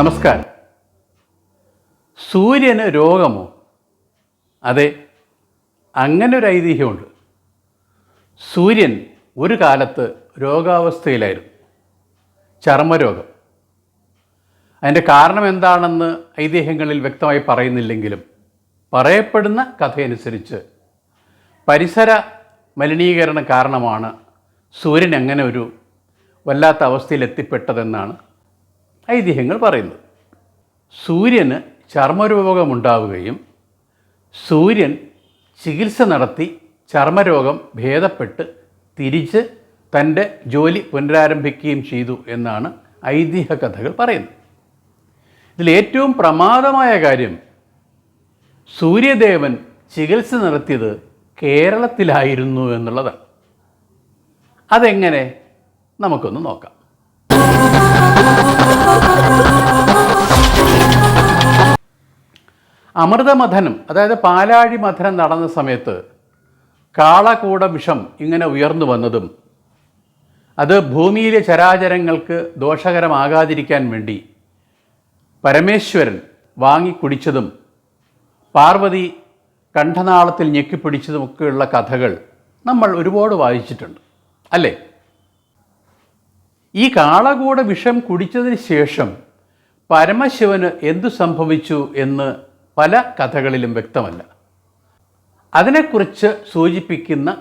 നമസ്കാരം. സൂര്യന് രോഗമോ? അതെ അങ്ങനെ ഒരു ഐതിഹ്യമുണ്ട്. സൂര്യൻ ഒരു കാലത്ത് രോഗാവസ്ഥയിലായിരുന്നു. ചർമ്മരോഗം. അതിന്റെ കാരണം എന്താണെന്ന് ഐതിഹ്യങ്ങളിൽ വ്യക്തമായി പറയുന്നില്ലെങ്കിലും പറയപ്പെടുന്ന കഥയനുസരിച്ച് പരിസര മലിനീകരണം കാരണമാണ് സൂര്യൻ അങ്ങനെ ഒരു വല്ലാത്ത അവസ്ഥയിൽ എത്തിപ്പെട്ടതെന്നാണ് ഐതിഹ്യങ്ങൾ പറയുന്നത് സൂര്യന് ചർമ്മരോഗമുണ്ടാവുകയും സൂര്യൻ ചികിത്സ നടത്തി ചർമ്മരോഗം ഭേദപ്പെട്ട് തിരിച്ച് തന്റെ ജോലി പുനരാരംഭിക്കുകയും ചെയ്തു എന്നാണ് ഐതിഹ്യ കഥകൾ പറയുന്നത്. ഇതിലേറ്റവും പ്രമാദമായ കാര്യം സൂര്യദേവൻ ചികിത്സ നടത്തിയത് കേരളത്തിലായിരുന്നു എന്നുള്ളതാണ്. അതെങ്ങനെ? നമുക്കൊന്ന് നോക്കാം. അമൃതമഥനം അതായത് പാലാഴി മഥനം നടന്ന സമയത്ത് കാളകൂട വിഷം ഇങ്ങനെ ഉയർന്നു വന്നതും അത് ഭൂമിയിലെ ചരാചരങ്ങൾക്ക് ദോഷകരമാകാതിരിക്കാൻ വേണ്ടി പരമേശ്വരൻ വാങ്ങിക്കുടിച്ചതും പാർവതി കണ്ഠനാളത്തിൽ ഞെക്കിപ്പിടിച്ചതുമൊക്കെയുള്ള കഥകൾ നമ്മൾ ഒരുപാട് വായിച്ചിട്ടുണ്ട് അല്ലേ? ഈ കാളകൂട വിഷം കുടിച്ചതിന് ശേഷം പരമശിവന് എന്തു സംഭവിച്ചു എന്ന് പല കഥകളിലും വ്യക്തമല്ല. അതിനെക്കുറിച്ച് സൂചിപ്പിക്കുന്ന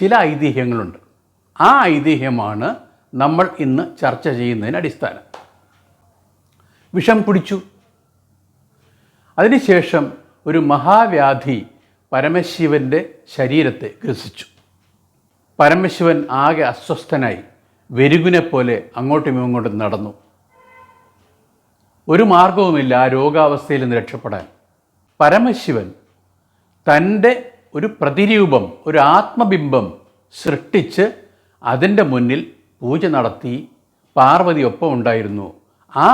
ചില ഐതിഹ്യങ്ങളുണ്ട്. ആ ഐതിഹ്യമാണ് നമ്മൾ ഇന്ന് ചർച്ച ചെയ്യുന്നതിന് അടിസ്ഥാനം. വിഷം കുടിച്ചു. അതിനുശേഷം ഒരു മഹാവ്യാധി പരമശിവന്റെ ശരീരത്തെ ഗ്രസിച്ചു. പരമശിവൻ ആകെ അസ്വസ്ഥനായി വെരുകിനെ പോലെ അങ്ങോട്ടും ഇങ്ങോട്ടും നടന്നു. ഒരു മാർഗവുമില്ല ആ രോഗാവസ്ഥയിൽ നിന്ന് രക്ഷപ്പെടാൻ. പരമശിവൻ തന്റെ ഒരു പ്രതിരൂപം ഒരു ആത്മബിംബം സൃഷ്ടിച്ച് അതിന്റെ മുന്നിൽ പൂജ നടത്തി പാർവതി ഒപ്പം ഉണ്ടായിരുന്നു. ആ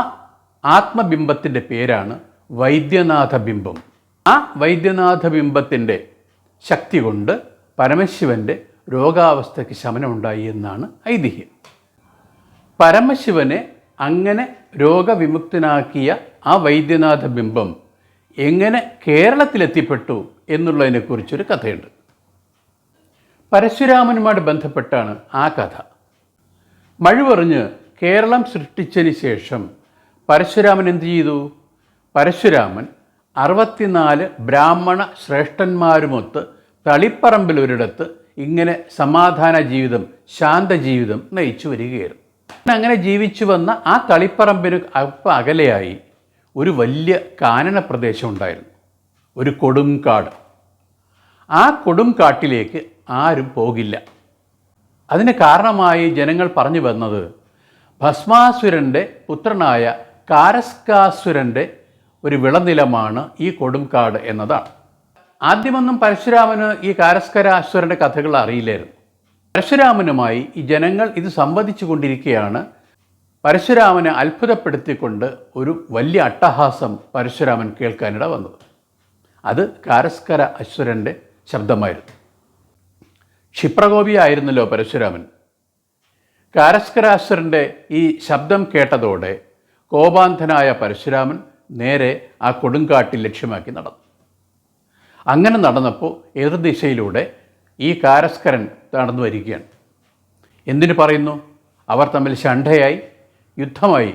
ആത്മബിംബത്തിന്റെ പേരാണ് വൈദ്യനാഥ ബിംബം ആ വൈദ്യനാഥ ബിംബത്തിന്റെ ശക്തി കൊണ്ട് പരമശിവന്റെ രോഗാവസ്ഥയ്ക്ക് ശമനമുണ്ടായി എന്നാണ് ഐതിഹ്യം. പരമശിവനെ അങ്ങനെ രോഗവിമുക്തനാക്കിയ ആ വൈദ്യനാഥ ബിംബം എങ്ങനെ കേരളത്തിലെത്തിപ്പെട്ടു എന്നുള്ളതിനെക്കുറിച്ചൊരു കഥയുണ്ട്. പരശുരാമനുമായി ബന്ധപ്പെട്ടാണ് ആ കഥ. മഴുപറിഞ്ഞ് കേരളം സൃഷ്ടിച്ചതിന് ശേഷം പരശുരാമൻ എന്ത് ചെയ്തു? പരശുരാമൻ അറുപത്തിനാല് ബ്രാഹ്മണ ശ്രേഷ്ഠന്മാരുമൊത്ത് തളിപ്പറമ്പിൽ ഒരിടത്ത് ഇങ്ങനെ സമാധാന ജീവിതം ശാന്ത ജീവിതം നയിച്ചു വരികയായിരുന്നു. അങ്ങനെ ജീവിച്ചു വന്ന ആ തളിപ്പറമ്പിന് അകലെയായി ഒരു വലിയ കാനന പ്രദേശം ഉണ്ടായിരുന്നു. ഒരു കൊടുംകാട്. ആ കൊടുംകാട്ടിലേക്ക് ആരും പോകില്ല. അതിന് കാരണമായി ജനങ്ങൾ പറഞ്ഞു വന്നത് ഭസ്മാസുരന്റെ പുത്രനായ കാരസ്കാസുരന്റെ ഒരു വിളനിലമാണ് ഈ കൊടുംകാട് എന്നതാണ്. ആദ്യമൊന്നും പരശുരാമന് ഈ കാരസ്കരാസുരന്റെ കഥകൾ അറിയില്ലായിരുന്നു. പരശുരാമനുമായി ഈ ജനങ്ങൾ ഇത് സംവദിച്ചു കൊണ്ടിരിക്കുകയാണ്. പരശുരാമനെ അത്ഭുതപ്പെടുത്തിക്കൊണ്ട് ഒരു വലിയ അട്ടഹാസം പരശുരാമൻ കേൾക്കാനിട വന്നത്. അത് കാരസ്കര അശ്വരന്റെ ശബ്ദമായിരുന്നു. ക്ഷിപ്രകോപിയായിരുന്നല്ലോ പരശുരാമൻ. കാരസ്കരാശ്വരന്റെ ഈ ശബ്ദം കേട്ടതോടെ കോപാന്ധനായ പരശുരാമൻ നേരെ ആ കൊടുങ്കാട്ടിൽ ലക്ഷ്യമാക്കി നടന്നു. അങ്ങനെ നടന്നപ്പോൾ എതിർദിശയിലൂടെ ഈ കാരസ്കരൻ നടന്നു വരികയാണ് എന്തിനു പറയുന്നു? അവർ തമ്മിൽ ശണ്ഠയായി യുദ്ധമായി.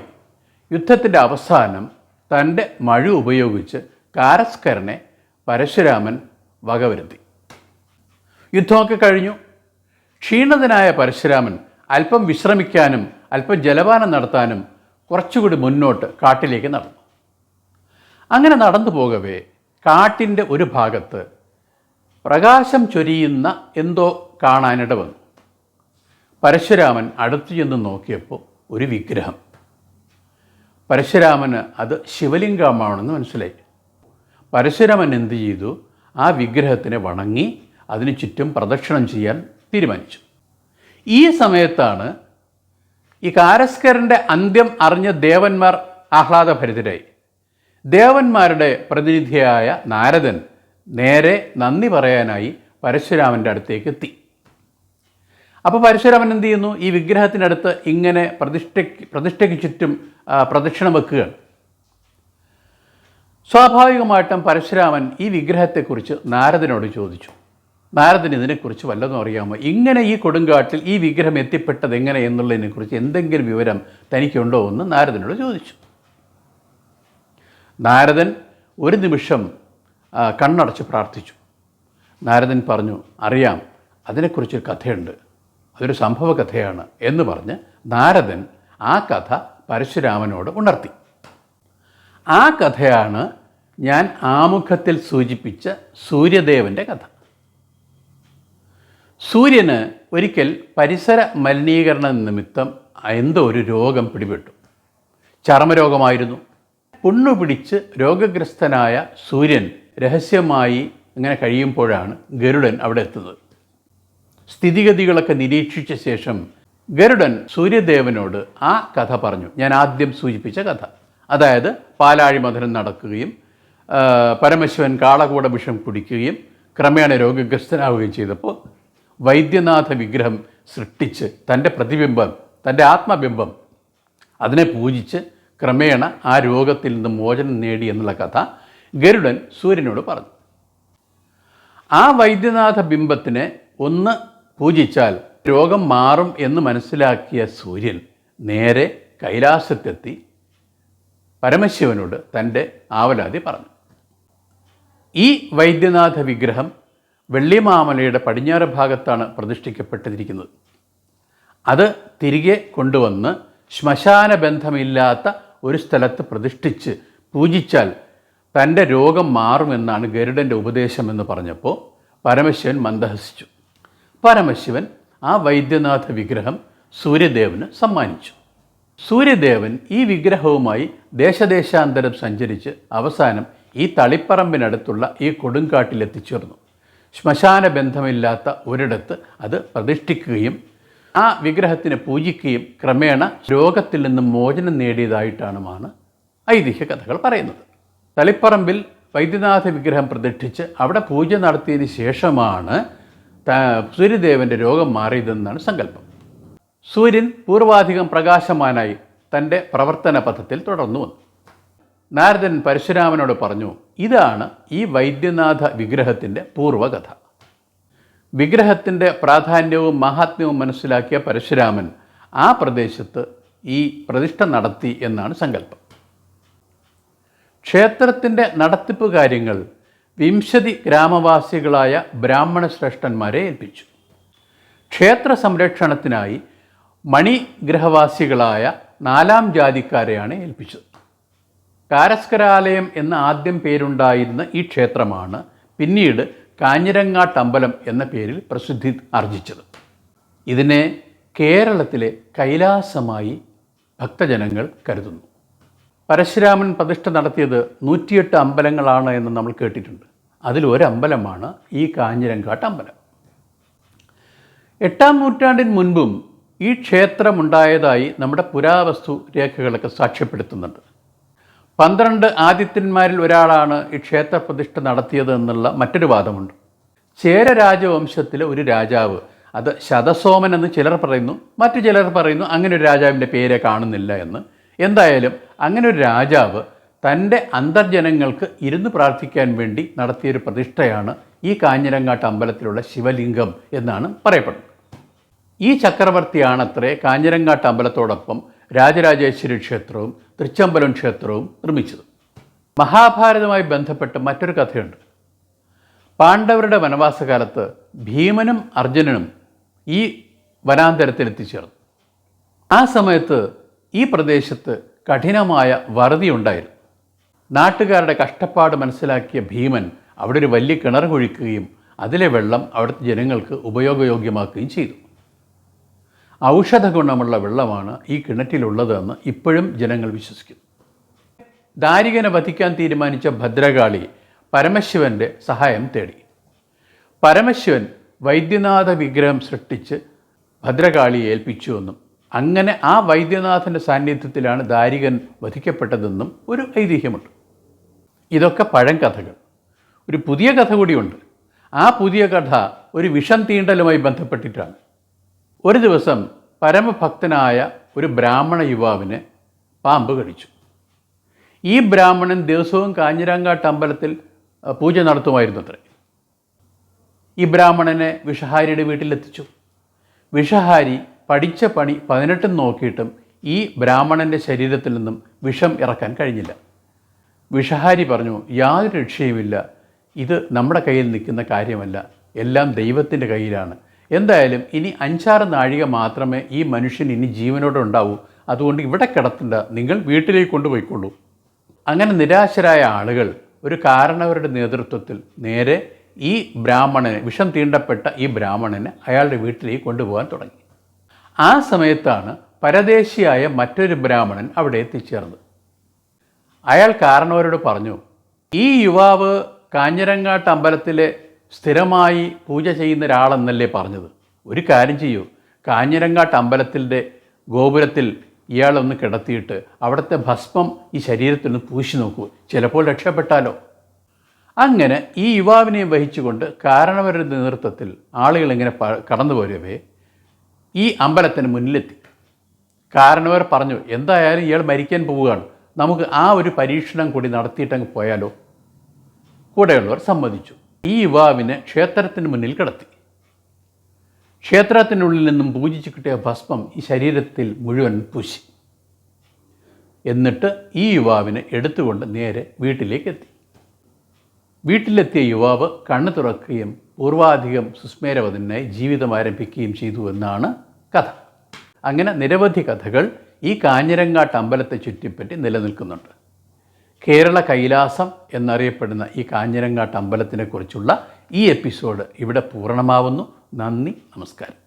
യുദ്ധത്തിന്റെ അവസാനം തന്റെ മഴ ഉപയോഗിച്ച് കാരസ്കരനെ പരശുരാമൻ വകവരുത്തി. യുദ്ധമൊക്കെ കഴിഞ്ഞു. ക്ഷീണതനായ പരശുരാമൻ അല്പം വിശ്രമിക്കാനും അല്പം ജലപാനം നടത്താനും കുറച്ചുകൂടി മുന്നോട്ട് കാട്ടിലേക്ക് നടന്നു. അങ്ങനെ നടന്നു പോകവേ കാട്ടിന്റെ ഒരു ഭാഗത്ത് പ്രകാശം ചൊരിയുന്ന എന്തോ കാണാനിട വന്നു പരശുരാമൻ അടുത്തു ചെന്ന് നോക്കിയപ്പോൾ ഒരു വിഗ്രഹം. പരശുരാമന് അത് ശിവലിംഗമാണെന്ന് മനസ്സിലായി. പരശുരാമൻ എന്ത് ചെയ്തു? ആ വിഗ്രഹത്തിനെ വണങ്ങി അതിനു ചുറ്റും പ്രദക്ഷിണം ചെയ്യാൻ തീരുമാനിച്ചു. ഈ സമയത്താണ് ഈ കാരസ്കരന്റെ അന്ത്യം അറിഞ്ഞ ദേവന്മാർ ആഹ്ലാദഭരിതരായി. ദേവന്മാരുടെ പ്രതിനിധിയായ നാരദൻ നേരെ നന്ദി പറയാനായി പരശുരാമന്റെ അടുത്തേക്ക് എത്തി. അപ്പോൾ പരശുരാമൻ എന്ത് ചെയ്യുന്നു? ഈ വിഗ്രഹത്തിനടുത്ത് ഇങ്ങനെ പ്രതിഷ്ഠയ്ക്ക് പ്രതിഷ്ഠയ്ക്ക് ചുറ്റും പ്രദക്ഷിണം വെക്കുക സ്വാഭാവികമായിട്ടും പരശുരാമൻ ഈ വിഗ്രഹത്തെക്കുറിച്ച് നാരദനോട് ചോദിച്ചു. നാരദൻ ഇതിനെക്കുറിച്ച് വല്ലതും അറിയാമോ? ഇങ്ങനെ ഈ കൊടുങ്കാട്ടിൽ ഈ വിഗ്രഹം എത്തിപ്പെട്ടത് എങ്ങനെ എന്നുള്ളതിനെക്കുറിച്ച് എന്തെങ്കിലും വിവരം തനിക്കുണ്ടോ എന്ന് നാരദനോട് ചോദിച്ചു. നാരദൻ ഒരു നിമിഷം കണ്ണടച്ച് പ്രാർത്ഥിച്ചു. നാരദൻ പറഞ്ഞു അറിയാം അതിനെക്കുറിച്ചൊരു കഥയുണ്ട്. അതൊരു സംഭവ കഥയാണ് എന്ന് പറഞ്ഞ് നാരദൻ ആ കഥ പരശുരാമനോട് ഉണർത്തി. ആ കഥയാണ് ഞാൻ ആമുഖത്തിൽ സൂചിപ്പിച്ച സൂര്യദേവന്റെ കഥ. സൂര്യന് ഒരിക്കൽ പരിസര മലിനീകരണ നിമിത്തം എന്തോ ഒരു രോഗം പിടിപെട്ടു. ചർമ്മരോഗമായിരുന്നു. പുണ്ണു പിടിച്ച് രോഗഗ്രസ്തനായ സൂര്യൻ രഹസ്യമായി ഇങ്ങനെ കഴിയുമ്പോഴാണ് ഗരുഡൻ അവിടെ എത്തുന്നത്. സ്ഥിതിഗതികളൊക്കെ നിരീക്ഷിച്ച ശേഷം ഗരുഡൻ സൂര്യദേവനോട് ആ കഥ പറഞ്ഞു. ഞാൻ ആദ്യം സൂചിപ്പിച്ച കഥ. അതായത് പാലാഴി മധുരം നടക്കുകയും പരമശിവൻ കാളകൂട വിഷം കുടിക്കുകയും ക്രമേണ രോഗഗ്രസ്തനാവുകയും ചെയ്തപ്പോൾ വൈദ്യനാഥ വിഗ്രഹം സൃഷ്ടിച്ച് തന്റെ പ്രതിബിംബം തന്റെ ആത്മബിംബം അതിനെ പൂജിച്ച് ക്രമേണ ആ രോഗത്തിൽ നിന്ന് മോചനം നേടി എന്നുള്ള കഥ ഗരുഡൻ സൂര്യനോട് പറഞ്ഞു. ആ വൈദ്യനാഥ ബിംബത്തിനെ ഒന്ന് പൂജിച്ചാൽ രോഗം മാറും എന്ന് മനസ്സിലാക്കിയ സൂര്യൻ നേരെ കൈലാസത്തെത്തി പരമശിവനോട് തന്റെ ആവലാതി പറഞ്ഞു. ഈ വൈദ്യനാഥ വിഗ്രഹം വെള്ളിമാമലയുടെ പടിഞ്ഞാറ് ഭാഗത്താണ് പ്രതിഷ്ഠിക്കപ്പെട്ടിരിക്കുന്നത്. അത് തിരികെ കൊണ്ടുവന്ന് ശ്മശാന ബന്ധമില്ലാത്ത ഒരു സ്ഥലത്ത് പ്രതിഷ്ഠിച്ച് പൂജിച്ചാൽ തന്റെ രോഗം മാറുമെന്നാണ് ഗരുഡന്റെ ഉപദേശമെന്ന് പറഞ്ഞപ്പോൾ പരമശിവൻ മന്ദഹസിച്ചു. പരമശിവൻ ആ വൈദ്യനാഥ വിഗ്രഹം സൂര്യദേവന് സമ്മാനിച്ചു. സൂര്യദേവൻ ഈ വിഗ്രഹവുമായി ദേശദേശാന്തരം സഞ്ചരിച്ച് അവസാനം ഈ തളിപ്പറമ്പിനടുത്തുള്ള ഈ കൊടുങ്കാട്ടിലെത്തിച്ചേർന്നു. ശ്മശാന ബന്ധമില്ലാത്ത ഒരിടത്ത് അത് പ്രതിഷ്ഠിക്കുകയും ആ വിഗ്രഹത്തിനെ പൂജിക്കുകയും ക്രമേണ രോഗത്തിൽ നിന്നും മോചനം നേടിയതായിട്ടാണുമാണ് ഐതിഹ്യ കഥകൾ പറയുന്നത്. തളിപ്പറമ്പിൽ വൈദ്യനാഥ വിഗ്രഹം പ്രതിഷ്ഠിച്ച് അവിടെ പൂജ നടത്തിയതിന് ശേഷമാണ് സൂര്യദേവന്റെ രോഗം മാറിയതെന്നാണ് സങ്കല്പം. സൂര്യൻ പൂർവാധികം പ്രകാശമാനായി തന്റെ പ്രവർത്തന പഥത്തിൽ തുടർന്നു വന്നു. നാരദൻ പരശുരാമനോട് പറഞ്ഞു ഇതാണ് ഈ വൈദ്യനാഥ വിഗ്രഹത്തിന്റെ പൂർവകഥ. വിഗ്രഹത്തിന്റെ പ്രാധാന്യവും മഹാത്മ്യവും മനസ്സിലാക്കിയ പരശുരാമൻ ആ പ്രദേശത്ത് ഈ പ്രതിഷ്ഠ നടത്തി എന്നാണ് സങ്കല്പം. ക്ഷേത്രത്തിന്റെ നടത്തിപ്പ് കാര്യങ്ങൾ വിംശതി ഗ്രാമവാസികളായ ബ്രാഹ്മണ ശ്രേഷ്ഠന്മാരെ ഏൽപ്പിച്ചു. ക്ഷേത്ര സംരക്ഷണത്തിനായി മണിഗ്രഹവാസികളായ നാലാം ജാതിക്കാരെയാണ് ഏൽപ്പിച്ചത്. കാരസ്കരാലയം എന്ന ആദ്യം പേരുണ്ടായിരുന്ന ഈ ക്ഷേത്രമാണ് പിന്നീട് കാഞ്ഞിരങ്ങാട്ടമ്പലം എന്ന പേരിൽ പ്രസിദ്ധി ആർജിച്ചത്. ഇതിനെ കേരളത്തിലെ കൈലാസമായി ഭക്തജനങ്ങൾ കരുതുന്നു. പരശുരാമൻ പ്രതിഷ്ഠ നടത്തിയത് നൂറ്റിയെട്ട് അമ്പലങ്ങളാണ് എന്ന് നമ്മൾ കേട്ടിട്ടുണ്ട്. അതിൽ അതിലൊരമ്പലമാണ് ഈ കാഞ്ഞിരങ്കാട്ട് അമ്പലം. എട്ടാം നൂറ്റാണ്ടിന് മുൻപും ഈ ക്ഷേത്രമുണ്ടായതായി നമ്മുടെ പുരാവസ്തു രേഖകളൊക്കെ സാക്ഷ്യപ്പെടുത്തുന്നുണ്ട്. പന്ത്രണ്ട് ആദിത്യന്മാരിൽ ഒരാളാണ് ഈ ക്ഷേത്ര പ്രതിഷ്ഠ നടത്തിയത് എന്നുള്ള മറ്റൊരു വാദമുണ്ട്. ചേര രാജവംശത്തിലെ ഒരു രാജാവ് അത് ശതസോമൻ എന്ന് ചിലർ പറയുന്നു മറ്റു ചിലർ പറയുന്നു അങ്ങനെ ഒരു രാജാവിന്റെ പേരെ കാണുന്നില്ല എന്ന് എന്തായാലും അങ്ങനെ ഒരു രാജാവ് തന്റെ അന്തർജനങ്ങൾക്ക് ഇരുന്ന് പ്രാർത്ഥിക്കാൻ വേണ്ടി നടത്തിയൊരു പ്രതിഷ്ഠയാണ് ഈ കാഞ്ഞിരങ്ങാട്ട് അമ്പലത്തിലുള്ള ശിവലിംഗം എന്നാണ് പറയപ്പെടുന്നത്. ഈ ചക്രവർത്തിയാണത്രേ കാഞ്ഞിരങ്ങാട്ട് അമ്പലത്തോടൊപ്പം രാജരാജേശ്വരി ക്ഷേത്രവും തൃച്ചമ്പലം ക്ഷേത്രവും നിർമ്മിച്ചത്. മഹാഭാരതവുമായി ബന്ധപ്പെട്ട് മറ്റൊരു കഥയുണ്ട്. പാണ്ഡവരുടെ വനവാസകാലത്ത് ഭീമനും അർജുനനും ഈ വനാന്തരത്തിൽ എത്തിച്ചേർന്നു ആ സമയത്ത് ഈ പ്രദേശത്ത് കഠിനമായ വറുതി ഉണ്ടായിരുന്നു. നാട്ടുകാരുടെ കഷ്ടപ്പാട് മനസ്സിലാക്കിയ ഭീമൻ അവിടെ ഒരു വലിയ കിണർ കുഴിക്കുകയും അതിലെ വെള്ളം അവിടുത്തെ ജനങ്ങൾക്ക് ഉപയോഗയോഗ്യമാക്കുകയും ചെയ്തു. ഔഷധ ഗുണമുള്ള വെള്ളമാണ് ഈ കിണറ്റിലുള്ളതെന്ന് ഇപ്പോഴും ജനങ്ങൾ വിശ്വസിക്കുന്നു. ദാരികനെ വധിക്കാൻ തീരുമാനിച്ച ഭദ്രകാളി പരമശിവന്റെ സഹായം തേടി. പരമശിവൻ വൈദ്യനാഥ വിഗ്രഹം സൃഷ്ടിച്ച് ഭദ്രകാളിയെ ഏൽപ്പിച്ചുവെന്നും അങ്ങനെ ആ വൈദ്യനാഥന്റെ സാന്നിധ്യത്തിലാണ് ദാരികൻ വധിക്കപ്പെട്ടതെന്നും ഒരു ഐതിഹ്യമുണ്ട്. ഇതൊക്കെ പഴം കഥകൾ. ഒരു പുതിയ കഥ കൂടിയുണ്ട്. ആ പുതിയ കഥ ഒരു വിഷം തീണ്ടലുമായി ബന്ധപ്പെട്ടിട്ടാണ്. ഒരു ദിവസം പരമഭക്തനായ ഒരു ബ്രാഹ്മണ യുവാവിനെ പാമ്പ് കടിച്ചു. ഈ ബ്രാഹ്മണൻ ദിവസവും കാഞ്ഞിരാങ്കാട്ട് അമ്പലത്തിൽ പൂജ നടത്തുമായിരുന്നു അത്രേ ഈ ബ്രാഹ്മണനെ വിഷഹാരിയുടെ വീട്ടിലെത്തിച്ചു. വിഷഹാരി പഠിച്ച പണി പതിനെട്ടും നോക്കിയിട്ടും ഈ ബ്രാഹ്മണന്റെ ശരീരത്തിൽ നിന്നും വിഷം ഇറക്കാൻ കഴിഞ്ഞില്ല. വിഷഹാരി പറഞ്ഞു യാതൊരു രക്ഷയുമില്ല. ഇത് നമ്മുടെ കയ്യിൽ നിൽക്കുന്ന കാര്യമല്ല. എല്ലാം ദൈവത്തിന്റെ കയ്യിലാണ്. എന്തായാലും ഇനി അഞ്ചാറ് നാഴിക മാത്രമേ ഈ മനുഷ്യൻ ഇനി ജീവനോടെ ഉണ്ടാവൂ. അതുകൊണ്ട് ഇവിടെ കിടത്തണ്ട. നിങ്ങൾ വീട്ടിലേക്ക് കൊണ്ടുപോയിക്കൊള്ളൂ അങ്ങനെ നിരാശരായ ആളുകൾ ഒരു കാരണവരുടെ നേതൃത്വത്തിൽ നേരെ ഈ ബ്രാഹ്മണനെ വിഷം തീണ്ടപ്പെട്ട ഈ ബ്രാഹ്മണനെ അയാളുടെ വീട്ടിലേക്ക് കൊണ്ടുപോകാൻ തുടങ്ങി. ആ സമയത്താണ് പരദേശിയായ മറ്റൊരു ബ്രാഹ്മണൻ അവിടെ എത്തിച്ചേർന്നത്. അയാൾ കാരണവരോട് പറഞ്ഞു ഈ യുവാവ് കാഞ്ഞിരങ്ങാട്ട് അമ്പലത്തിലെ സ്ഥിരമായി പൂജ ചെയ്യുന്ന ഒരാളെന്നല്ലേ പറഞ്ഞത്? ഒരു കാര്യം ചെയ്യൂ കാഞ്ഞിരങ്ങാട്ട് അമ്പലത്തിന്റെ ഗോപുരത്തിൽ ഇയാളൊന്ന് കിടത്തിയിട്ട് അവിടുത്തെ ഭസ്മം ഈ ശരീരത്തിൽ നിന്ന് പൂശി നോക്കൂ ചിലപ്പോൾ രക്ഷപ്പെട്ടാലോ? അങ്ങനെ ഈ യുവാവിനെ വഹിച്ചുകൊണ്ട് കാരണവരുടെ നേതൃത്വത്തിൽ ആളുകൾ ഇങ്ങനെ കടന്നു പോരവേ ഈ അമ്പലത്തിന് മുന്നിലെത്തി. കാരണവർ പറഞ്ഞു എന്തായാലും ഇയാൾ മരിക്കാൻ പോവുകയാണ്. നമുക്ക് ആ ഒരു പരീക്ഷണം കൂടി നടത്തിയിട്ടങ്ങ് പോയാലോ? കൂടെയുള്ളവർ സമ്മതിച്ചു. ഈ യുവാവിനെ ക്ഷേത്രത്തിന് മുന്നിൽ കിടത്തി. ക്ഷേത്രത്തിനുള്ളിൽ നിന്നും പൂജിച്ച് കിട്ടിയ ഭസ്മം ഈ ശരീരത്തിൽ മുഴുവൻ പൂശി. എന്നിട്ട് ഈ യുവാവിനെ എടുത്തുകൊണ്ട് നേരെ വീട്ടിലേക്ക് എത്തി. വീട്ടിലെത്തിയ യുവാവ് കണ്ണു തുറക്കുകയും പൂർവാധികം സുസ്മേരവതനായി ജീവിതം ആരംഭിക്കുകയും ചെയ്തു എന്നാണ് കഥ. അങ്ങനെ നിരവധി കഥകൾ ഈ കാഞ്ഞിരങ്ങാട്ട് അമ്പലത്തെ ചുറ്റിപ്പറ്റി നിലനിൽക്കുന്നുണ്ട്. കേരള കൈലാസം എന്നറിയപ്പെടുന്ന ഈ കാഞ്ഞിരങ്ങാട്ട് അമ്പലത്തിനെക്കുറിച്ചുള്ള ഈ എപ്പിസോഡ് ഇവിടെ പൂർണമാവുന്നു നന്ദി നമസ്കാരം.